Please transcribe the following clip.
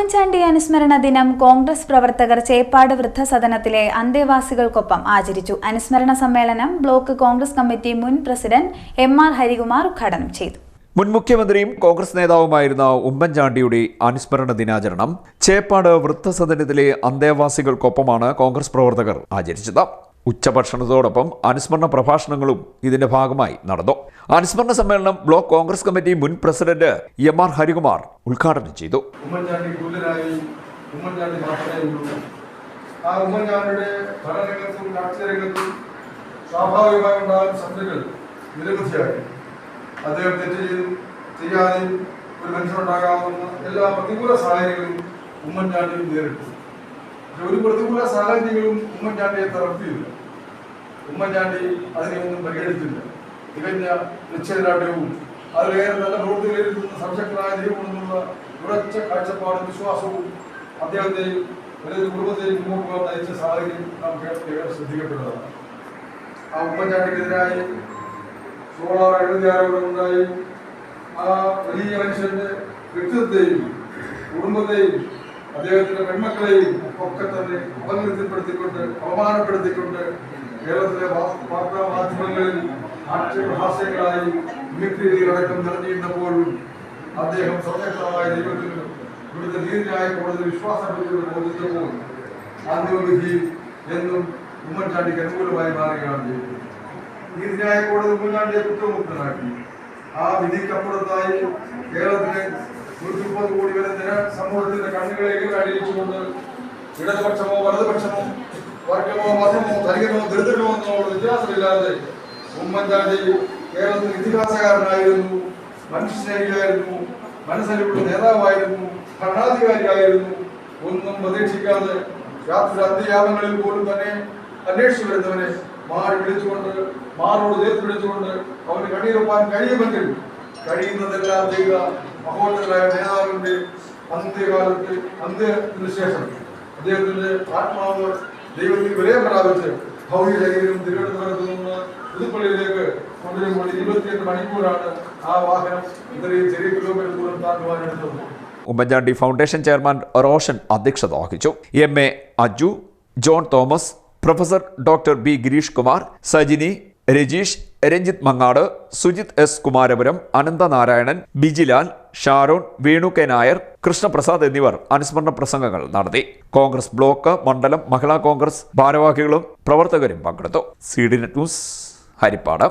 ഉമ്മൻചാണ്ടി അനുസ്മരണ ദിനം കോൺഗ്രസ് പ്രവർത്തകർ ചേപ്പാട് വൃദ്ധസദനത്തിലെ അന്തേവാസികൾക്കൊപ്പം ആചരിച്ചു. അനുസ്മരണ സമ്മേളനം ബ്ലോക്ക് കോൺഗ്രസ് കമ്മിറ്റി മുൻ പ്രസിഡന്റ് എം ആർ ഹരികുമാർ ഉദ്ഘാടനം ചെയ്തു. മുൻ മുഖ്യമന്ത്രിയും കോൺഗ്രസ് നേതാവുമായിരുന്ന ഉമ്മൻചാണ്ടിയുടെ അനുസ്മരണ ദിനാചരണം ചേപ്പാട് വൃദ്ധസദനത്തിലെ അന്തേവാസികൾക്കൊപ്പമാണ് കോൺഗ്രസ് പ്രവർത്തകർ ആചരിച്ചത്. ഉച്ചഭക്ഷണത്തോടൊപ്പം അനുസ്മരണ പ്രഭാഷണങ്ങളും ഇതിന്റെ ഭാഗമായി നടന്നു. അനുസ്മരണ സമ്മേളനം ബ്ലോക്ക് കോൺഗ്രസ് കമ്മിറ്റി മുൻ പ്രസിഡന്റ് എം ആർ ഹരികുമാർ ഉദ്ഘാടനം ചെയ്തു. ആ ഉമ്മൻചാണ്ടിയുടെ സ്വാഭാവികമായി എല്ലാ പ്രതികൂല സാഹചര്യങ്ങളും ഉമ്മൻചാണ്ടിയും നേരിട്ടു. ഒരു പ്രതികൂല സാഹചര്യങ്ങളും ഉമ്മൻചാണ്ടിയെ തളർത്തിയില്ല. ഉമ്മൻചാണ്ടി അതിനെയൊന്നും പരിഗണിച്ചില്ല തികഞ്ഞ നിശ്ചയദാർഢ്യവും അതിലേറെ നല്ല പ്രവൃത്തികളിലിരുന്ന സംശക്തനായ ദൈവമെന്നുള്ള ഉറച്ച കാഴ്ചപ്പാടും വിശ്വാസവും അദ്ദേഹത്തെയും വലിയൊരു കുടുംബത്തെയും മുമ്പോട്ട് പോകാൻ നയിച്ച സാഹചര്യം നമുക്ക് ഏറെ ശ്രദ്ധിക്കപ്പെട്ടതാണ്. ആ ഉമ്മൻചാണ്ടിക്കെതിരായി സോളാർ എഴുതിയാരോടുണ്ടായി ആ വലിയ മനുഷ്യന്റെ വ്യക്തിത്വത്തെയും കുടുംബത്തെയും അദ്ദേഹത്തിന്റെ പെൺമക്കളെയും ഒക്കെ തന്നെ അപകീർത്തിപ്പെടുത്തിക്കൊണ്ട് അപമാനപ്പെടുത്തിക്കൊണ്ട് കേരളത്തിലെ വാർത്താ മാധ്യമങ്ങളിൽ ആക്ഷേപഹാസ്യങ്ങളായി മിമിക്രിയിലടക്കം നിറഞ്ഞിരുന്നപ്പോഴും അദ്ദേഹം സ്വതന്ത്രമായ ദൈവത്തിൽ ഇവിടുത്തെ നീതിന്യായ കോടതി വിശ്വാസപ്പെട്ടുകൊണ്ട് ബോധിച്ചപ്പോൾ അന്തിമവിധി എന്നും ഉമ്മൻചാണ്ടിക്ക് അനുകൂലമായി മാറുകയാണ് ചെയ്തത്. നീതിന്യായ കോടതി ഉമ്മൻചാണ്ടിയെ കുറ്റമുക്തനാക്കി ആ വിധിക്കപ്പുറത്തായി കേരളത്തിലെ മുപ്പത് കോടി വരെ ജന സമൂഹത്തിന്റെ കണ്ണുകളിലേക്ക് കാണിച്ചുകൊണ്ട് ഇടതുപക്ഷമോ വലതുപക്ഷമോ വർഗമോ മതമോ ധനികനോ ദരിദ്രനോ എന്നുള്ള വ്യത്യാസമില്ലാതെ ഉമ്മൻചാണ്ടി കേരളത്തിൽ ഇതിഹാസകാരനായിരുന്നു മനുഷ്യസ്നേഹിയായിരുന്നു മനസ്സലിവുള്ള നേതാവായിരുന്നു ഭരണാധികാരിയായിരുന്നു. ഒന്നും പ്രതീക്ഷിക്കാതെ രാത്രി അന്ത്യയാമങ്ങളിൽ പോലും തന്നെ അന്വേഷിച്ചു വരുന്നവനെ മാറി വിളിച്ചുകൊണ്ട് മാറോട് ചേർത്ത് വിളിച്ചുകൊണ്ട് അവന് കണ്ണീരൊപ്പാൻ കഴിയുമെങ്കിൽ കഴിയുന്നതെല്ലാം ചെയ്ത മഹോന്നതരായ നേതാവിന്റെ അന്ത്യകാലത്ത് അന്ത്യത്തിന് ശേഷം അദ്ദേഹത്തിന്റെ ആത്മാവ് ദൈവത്തിൽ വിലയം പ്രാപിച്ച് ഭൗതിക ശരീരം തിരുവനന്തപുരത്ത് നിന്ന് പുതുപ്പള്ളിയിലേക്ക് കൊണ്ടുവരുമ്പോൾ ഇരുപത്തിയെട്ട് മണിക്കൂറാണ് ആ വാഹനം ഇത്രയും ചെറിയ കിലോമീറ്റർ ദൂരം താണ്ടുവാനെടുത്തത്. ഉമ്മൻചാണ്ടി ഫൗണ്ടേഷൻ ചെയർമാൻ റോഷൻ അധ്യക്ഷത വഹിച്ചു. M A Aju John Thomas professor doctor B Girish Kumar Sajini Rajeesh Ranjith Mangad Sujith S Kumarapuram Ananthanarayanan Bijilal Sharon Venu K Nair Krishnaprasad എന്നിവർ അനുസ്മരണ പ്രസംഗങ്ങൾ നടത്തി. കോൺഗ്രസ് ബ്ലോക്ക് മണ്ഡലം മഹിളാ കോൺഗ്രസ് ഭാരവാഹികളും പ്രവർത്തകരും പങ്കെടുത്തു. C D net news Harippad.